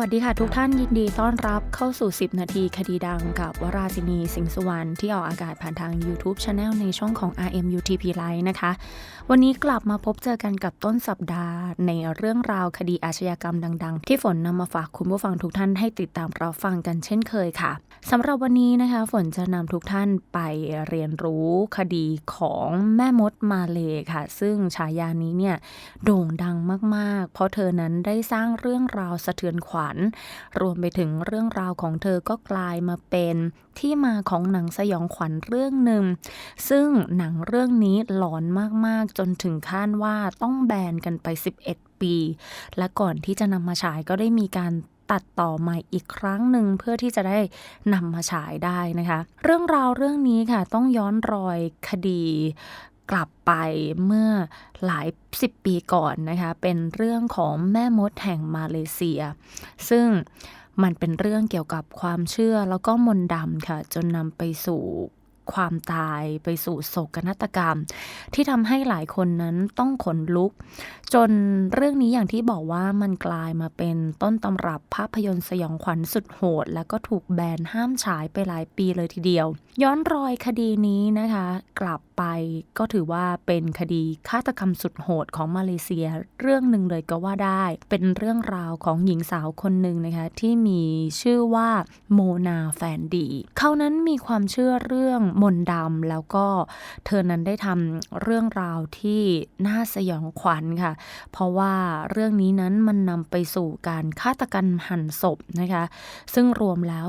วัสดีค่ะทุกท่านยินดีต้อนรับเข้าสู่ 10 นาทีคดีดังกับวราศินีสิงห์สุวรรณที่ออกอากาศผ่านทาง YouTube Channel ในช่องของ RMUTP Live นะคะ วันนี้กลับมาพบเจอกันกับต้นสัปดาห์ ในเรื่องราวคดีอาชญากรรมดัง ๆ ที่ฝนนำมาฝากคุณผู้ฟังทุกท่านให้ติดตามรับฟังกันเช่นเคยค่ะสำหรับวันนี้นะคะฝนจะนำทุกท่านไปเรียนรู้คดีของแม่มดมาเลค่ะ ซึ่งฉายานี้เนี่ยโด่งดังมากๆ เพราะเธอนั้นได้สร้างเรื่องราวสะเทือนขวัญรวมไปถึงเรื่องราวของเธอก็กลายมาเป็นที่มาของหนังสยองขวัญเรื่องหนึ่ง ซึ่งหนังเรื่องนี้หลอนมากๆ จนถึงขั้นว่าต้องแบนกันไป 11 ปี และก่อนที่จะนำมาฉายก็ได้มีการตัดต่อใหม่อีกครั้งหนึ่งเพื่อที่จะได้นำมาฉายได้นะคะ เรื่องราวเรื่องนี้ค่ะต้องย้อนรอยคดี กลับไปเมื่อหลายสิบปีก่อนนะคะ เป็นเรื่องของแม่มดแห่งมาเลเซีย ซึ่งมันเป็นเรื่องเกี่ยวกับความเชื่อแล้วก็มนต์ดำค่ะ จนนำไปสู่ความตายไปสู่โศกนาฏกรรม ที่ทำให้หลายคนนั้นต้องขนลุก จนเรื่องนี้อย่างที่บอกว่ามันกลายมาเป็นต้นตำรับภาพยนตร์สยองขวัญสุดโหด แล้วก็ถูกแบนห้ามฉายไปหลายปีเลยทีเดียว ย้อนรอยคดีนี้นะคะ กลับ ไปก็ถือว่าเป็นคดีฆาตกรรมสุดโหดของมาเลเซีย เรื่องหนึ่งเลยก็ว่าได้ เป็นเรื่องราวของหญิงสาวคนหนึ่งนะคะที่มีชื่อว่าโมนาแฟนดี เขานั้นมีความเชื่อเรื่องมนต์ดำแล้วก็เธอนั้นได้ทำเรื่องราวที่น่าสยองขวัญค่ะ เพราะว่าเรื่องนี้นั้นมันนำไปสู่การฆาตกรรมหั่นศพนะคะ ซึ่งรวมแล้ว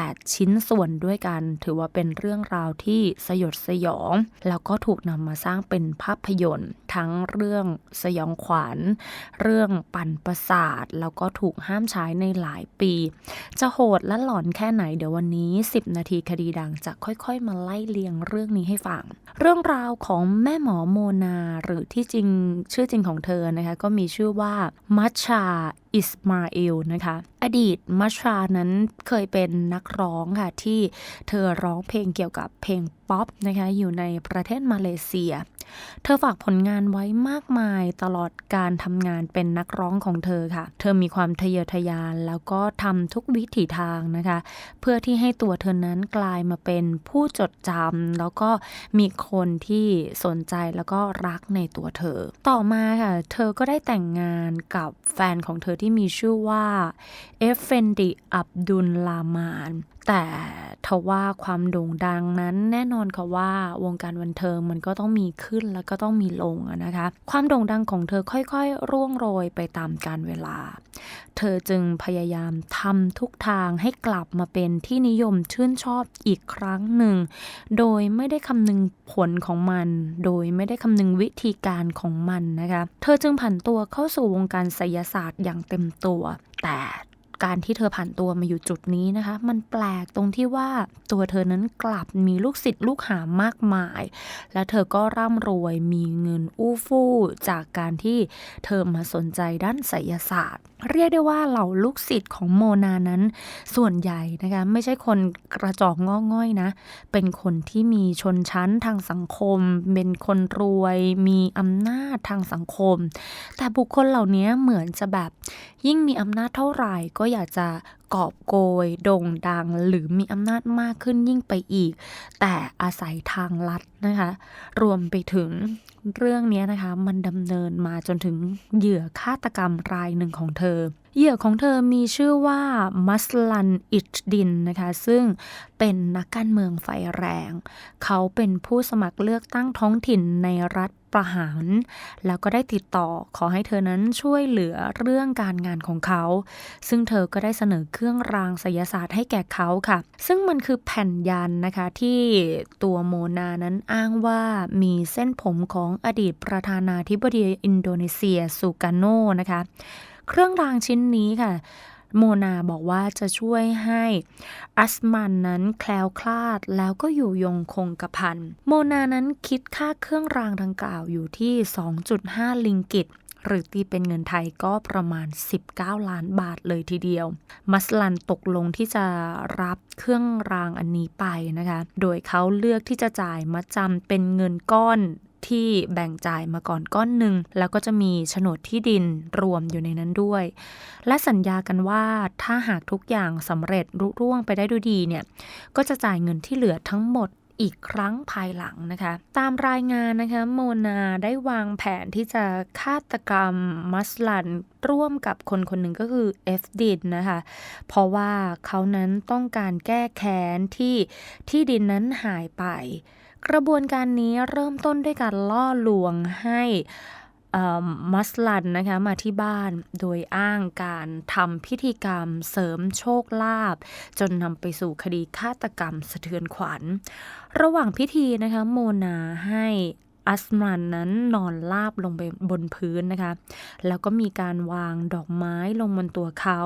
8 ชิ้นส่วนด้วยกัน ถือว่าเป็นเรื่องราวที่สยดสยอง แล้วก็ถูกนำมาสร้างเป็นภาพยนตร์ ทั้งเรื่องสยองขวัญ เรื่องปั่นประสาท แล้วก็ถูกห้ามใช้ในหลายปี จะโหดและหลอนแค่ไหนเดี๋ยววันนี้ 10 นาทีคดีดังจะค่อยๆ มาไล่เลียงเรื่องนี้ให้ฟัง เรื่องราวของแม่หมอโมนาหรือที่จริงชื่อจริงของเธอนะคะก็มีชื่อว่ามัชชา อิสมาเอลนะคะ อดีตมัชชานั้นเคยเป็นนักร้องค่ะ ที่เธอร้องเพลงเกี่ยวกับเพลงป๊อปนะคะ อยู่ในประเทศมาเลเซีย เธอฝากผลงานไว้มากมายตลอดการทำงานเป็นนักร้องของเธอค่ะ เธอมีความทะเยอทะยาน แล้วก็ทำทุกวิถีทางนะคะ เพื่อที่ให้ตัวเธอนั้นกลายมาเป็นผู้จดจำแล้วก็มีคนที่สนใจแล้วก็รักในตัวเธอ ต่อมาค่ะ เธอก็ได้แต่งงานกับแฟนของเธอที่มีชื่อว่าเอฟเฟนดิอับดุลลามานแต่ทว่าความโด่งดังนั้นแน่นอนค่ะว่าวงการบันเทิงมันก็ต้องมีขึ้นแล้วก็ต้องมีลงนะคะ ความโด่งดังของเธอค่อยๆ ร่วงโรยไปตามกาลเวลา เธอจึงพยายามทำทุกทางให้กลับมาเป็นที่นิยมชื่นชอบอีกครั้งหนึ่ง โดยไม่ได้คำนึงผลของมัน โดยไม่ได้คำนึงวิธีการของมันนะคะ เธอจึงผันตัวเข้าสู่วงการไสยศาสตร์อย่างเต็มตัว แต่ การที่เธอผ่านตัวมาอยู่จุดนี้นะคะ มันแปลกตรงที่ว่าตัวเธอนั้นกลับมีลูกศิษย์ลูกหามากมาย และเธอก็ร่ำรวยมีเงินอู้ฟู่จากการที่เธอมาสนใจด้านไสยศาสตร์ เรียกได้ว่าเหล่าลูกศิษย์ของโมนานั้นส่วนใหญ่นะคะไม่ใช่คนกระจอกง้อง่อยนะ เป็นคนที่มีชนชั้นทางสังคม เป็นคนรวย มีอำนาจทางสังคม แต่บุคคลเหล่านี้เหมือนจะแบบยิ่งมีอำนาจเท่าไหร่ก็อยากจะ กอบโกยโด่งดัง หรือมีอำนาจมากขึ้นยิ่งไปอีก แต่อาศัยทางลัดนะคะ รวมไปถึงเรื่องนี้นะคะ มันดำเนินมาจนถึงเหยื่อฆาตกรรมรายหนึ่งของเธอ เหยื่อของเธอมีชื่อว่ามัสลันอิชดินนะคะ ซึ่งเป็นนักการเมืองไฟแรง เขาเป็นผู้สมัครเลือกตั้งท้องถิ่นในรัฐประหาร แล้วก็ได้ติดต่อขอให้เธอนั้นช่วยเหลือเรื่องการงานของเขา ซึ่งเธอก็ได้เสนอเครื่องรางไสยศาสตร์ให้แก่เขาค่ะ ซึ่งมันคือแผ่นยันนะคะที่ตัวโมนานั้นอ้างว่ามีเส้นผมของอดีตประธานาธิบดีอินโดนีเซียซูกาโนนะคะ เครื่องรางชิ้นนี้ค่ะ โมนาบอกว่าจะช่วยให้อัสมันนั้นแคล้วคลาดแล้วก็อยู่ยงคงกระพัน โมนานั้นคิดค่าเครื่องรางดังกล่าวอยู่ที่ 2.5 ลิงกิตหรือตีเป็นเงินไทยก็ประมาณ 19 ล้านบาทเลยทีเดียว มัสลันตกลงที่จะรับเครื่องรางอันนี้ไปนะคะ โดยเขาเลือกที่จะจ่ายมัดจำเป็นเงินก้อน ที่แบ่งจ่ายมาก่อนก้อนหนึ่งแล้วก็จะมีโฉนดที่ดินรวมอยู่ในนั้นด้วย และสัญญากันว่าถ้าหากทุกอย่างสำเร็จรุ่ร่วงไปได้ด้วยดีเนี่ยก็จะจ่ายเงินที่เหลือทั้งหมดอีกครั้งภายหลังนะคะ ตามรายงานนะคะ โมนาได้วางแผนที่จะฆาตกรรมมัสลันร่วมกับคนคนหนึ่งก็คือเอฟดินนะคะ เพราะว่าเขานั้นต้องการแก้แค้นที่ที่ดินนั้นหายไป กระบวนการนี้เริ่มต้นด้วยการล่อลวงให้มัสลันนะคะมาที่บ้านโดยอ้างการทำพิธีกรรมเสริมโชคลาภจนนำไปสู่คดีฆาตกรรมสะเทือนขวัญ ระหว่างพิธีนะคะโมนาให้อัสมันนั้นนอนราบลงไปบนพื้นนะคะ แล้วก็มีการวางดอกไม้ลงบนตัวเขา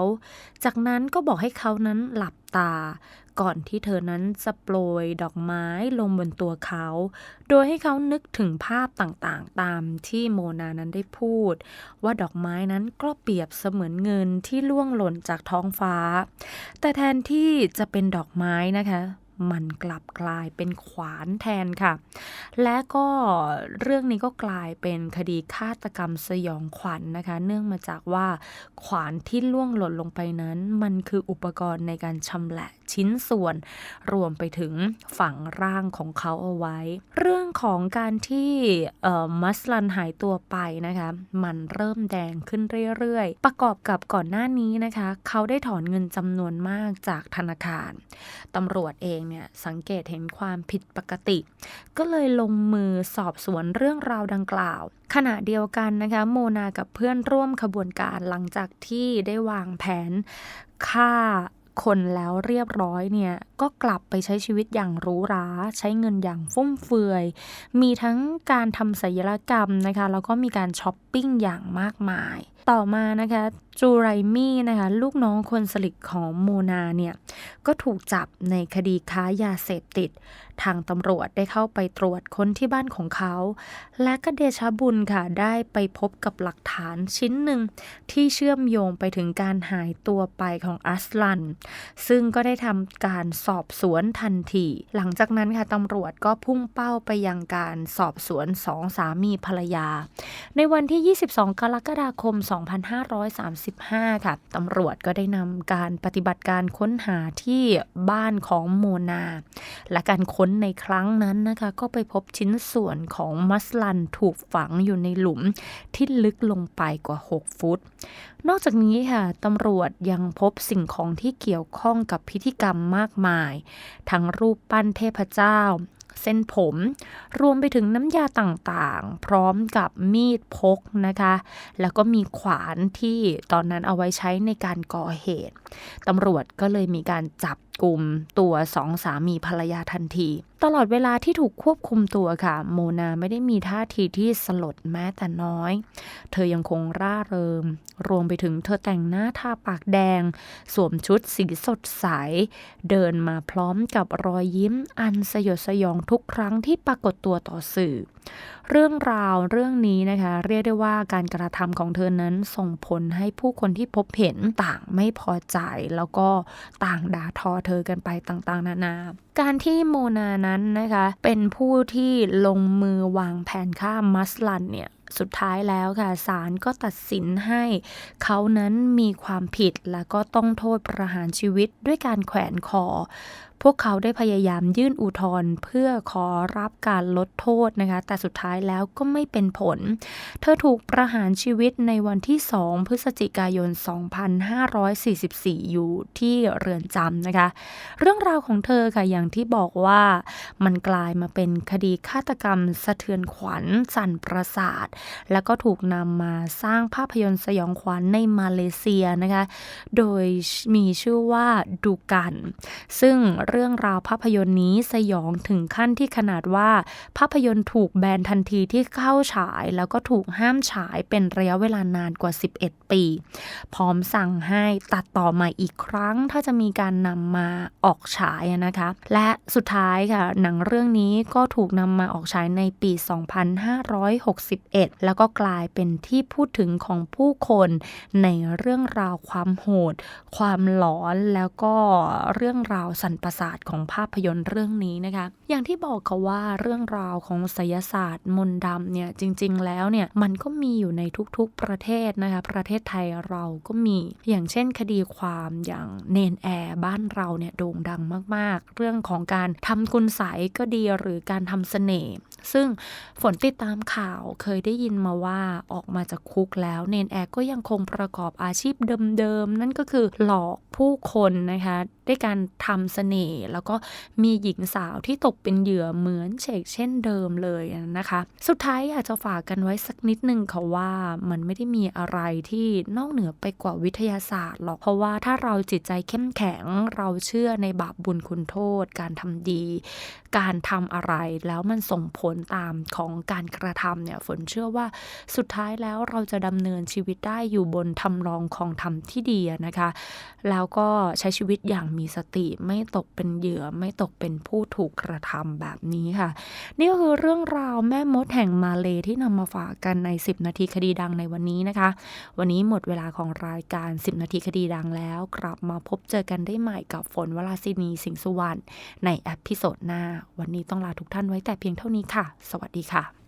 จากนั้นก็บอกให้เขานั้นหลับตา ก่อนที่เธอนั้นจะโปรยดอกไม้ลงบนตัวเขา โดยให้เขานึกถึงภาพต่างๆ ตามที่โมนานั้นได้พูด ว่าดอกไม้นั้นก็เปรียบเสมือนเงินที่ล่วงหล่นจากท้องฟ้า แต่แทนที่จะเป็นดอกไม้นะคะ มันกลับกลายเป็นขวานแทนค่ะ และก็เรื่องนี้ก็กลายเป็นคดีฆาตกรรมสยองขวัญนนะคะ เนื่องมาจากว่าขวานที่ล่วงหล่นลงไปนั้น มันคืออุปกรณ์ในการชำแหละชิ้นส่วน รวมไปถึงฝังร่างของเขาเอาไว้ เรื่องของการที่มัสลันหายตัวไปนะคะ มันเริ่มแดงขึ้นเรื่อยๆ ประกอบกับก่อนหน้านี้นะคะ เขาได้ถอนเงินจำนวนมากจากธนาคารตำรวจเองเนี่ยสังเกตเห็นความผิดปกติ ก็เลยลงมือสอบสวนเรื่องราวดังกล่าว ขณะเดียวกันนะคะโมนากับเพื่อนร่วมขบวนการหลังจากที่ได้วางแผนฆ่าคนแล้วเรียบร้อยเนี่ย ก็กลับไปใช้ชีวิตอย่างหรูหราใช้เงินอย่างฟุ่มเฟือย มีทั้งการทำศัลยกรรมนะคะ แล้วก็มีการช้อปปิ้งอย่างมากมาย ต่อมานะคะจูไรมี่นะคะลูกน้องคนสลิดของโมนาเนี่ยก็ถูกจับในคดีค้ายาเสพติด ทางตำรวจได้เข้าไปตรวจค้นที่บ้านของเขา และก็เดชบุญค่ะได้ไปพบกับหลักฐานชิ้นหนึ่งที่เชื่อมโยงไปถึงการหายตัวไปของอัสลัน ซึ่งก็ได้ทำการสอบสวนทันที หลังจากนั้นค่ะตำรวจก็พุ่งเป้าไปยังการสอบสวนสองสามีภรรยา ในวันที่ 22 กรกฎาคม2 2015ค่ะตำรวจก็ได้นำการปฏิบัติการค้นหาที่บ้านของโมนา และการค้นในครั้งนั้นนะคะ ก็ไปพบชิ้นส่วนของมัสลันถูกฝังอยู่ในหลุมที่ลึกลงไปกว่า 6 ฟุต นอกจากนี้ค่ะตำรวจยังพบสิ่งของที่เกี่ยวข้องกับพิธีกรรมมากมาย ทั้งรูปปั้นเทพเจ้า เส้นผม รวมไปถึงน้ำยาต่างๆ พร้อมกับมีดพกนะคะ แล้วก็มีขวานที่ตอนนั้นเอาไว้ใช้ในการก่อเหตุตำรวจก็เลยมีการจับ กลุ่มตัวสองสามีภรรยาทันที ตลอดเวลาที่ถูกควบคุมตัวค่ะ โมนาไม่ได้มีท่าทีที่สลดแม้แต่น้อย เธอยังคงร่าเริงรวมไปถึงเธอแต่งหน้าทาปากแดง สวมชุดสีสดใส เดินมาพร้อมกับรอยยิ้มอันสยดสยองทุกครั้งที่ปรากฏตัวต่อสื่อ เรื่องราวเรื่องนี้นะคะ เรียกได้ว่าการกระทำของเธอนั้นส่งผลให้ผู้คนที่พบเห็นต่างไม่พอใจแล้วก็ต่างด่าทอเธอกันไปต่างๆ นานา การที่โมนานั้นนะคะ เป็นผู้ที่ลงมือวางแผนฆ่ามัสลันเนี่ยสุดท้ายแล้วค่ะศาลก็ตัดสินให้ เขานั้นมีความผิดและก็ต้องโทษประหารชีวิตด้วยการแขวนคอพวกเขาได้พยายามยื่นอุทธรณ์เพื่อขอรับการลดโทษนะคะ แต่สุดท้ายแล้วก็ไม่เป็นผล เธอถูกประหารชีวิตในวันที่ 2 พฤศจิกายน 2544 อยู่ที่เรือนจำนะคะ เรื่องราวของเธอค่ะอย่างที่บอกว่ามันกลายมาเป็นคดีฆาตกรรมสะเทือนขวัญสั่นประสาท แล้วก็ถูกนำมาสร้างภาพยนตร์สยองขวัญในมาเลเซียนะคะ โดยมีชื่อว่าดูกัน ซึ่งเรื่องราวภาพยนตร์นี้สยองถึงขั้นที่ขนาดว่า ภาพยนตร์ถูกแบนทันทีที่เข้าฉาย แล้วก็ถูกห้ามฉายเป็นระยะเวลานานกว่า 11 ปี พร้อมสั่งให้ตัดต่อใหม่อีกครั้ง ถ้าจะมีการนำมาออกฉายนะคะ และสุดท้ายค่ะ หนังเรื่องนี้ก็ถูกนำมาออกฉายในปี 2561 แล้วก็กลายเป็นที่พูดถึงของผู้คนในเรื่องราวความโหด ความหลอนแล้วก็เรื่องราวสันประศาสาทของภาพยนตร์เรื่องนี้นะคะ อย่างที่บอกค่ะว่าเรื่องราวของไสยศาสตร์มนต์ดำเนี่ยจริง ๆ แล้วเนี่ยมันก็มีอยู่ในทุกๆประเทศนะคะ ประเทศไทยเราก็มีอย่างเช่นคดีความอย่างเนนแอร์บ้านเราเนี่ยโด่งดังมาก ๆ เรื่องของการทำคุณใสยก็ดีหรือการทำเสน่ห์ซึ่งฝนติดตามข่าวเคยได้ยินมาว่าออกมาจากคุกแล้วเนนแอร์ก็ยังคงประกอบอาชีพเดิมๆนั่นก็คือหลอกผู้คนนะคะ ด้วยการทำเสน่ห์แล้วก็มีหญิงสาวที่ตกเป็นเหยื่อเหมือนเชกเช่นเดิมเลยนะคะ สุดท้ายอยากจะฝากกันไว้สักนิดนึงค่ะว่ามันไม่ได้มีอะไรที่นอกเหนือไปกว่าวิทยาศาสตร์หรอกเพราะว่าถ้าเราจิตใจเข้มแข็งเราเชื่อในบาปบุญคุณโทษ การทำดี การทำอะไรแล้วมันส่งผลตามของการกระทำเนี่ยฝนเชื่อว่าสุดท้ายแล้วเราจะดำเนินชีวิตได้อยู่บนทำรองของธรรมที่ดีนะคะ แล้วก็ใช้ชีวิตอย่างมีสติไม่ตกเป็นเหยื่อไม่ตกเป็นผู้ถูกกระทำแบบนี้ค่ะ นี่ก็คือเรื่องราวแม่มดแห่งมาเลที่นำมาฝากกันใน 10 นาทีคดีดังในวันนี้นะคะ วันนี้หมดเวลาของรายการ 10 นาทีคดีดังแล้ว กลับมาพบเจอกันได้ใหม่กับฝนวราศินีสิงห์สุวรรณในแอพิโซดหน้า วันนี้ต้องลาทุกท่านไว้แต่เพียงเท่านี้ค่ะ สวัสดีค่ะ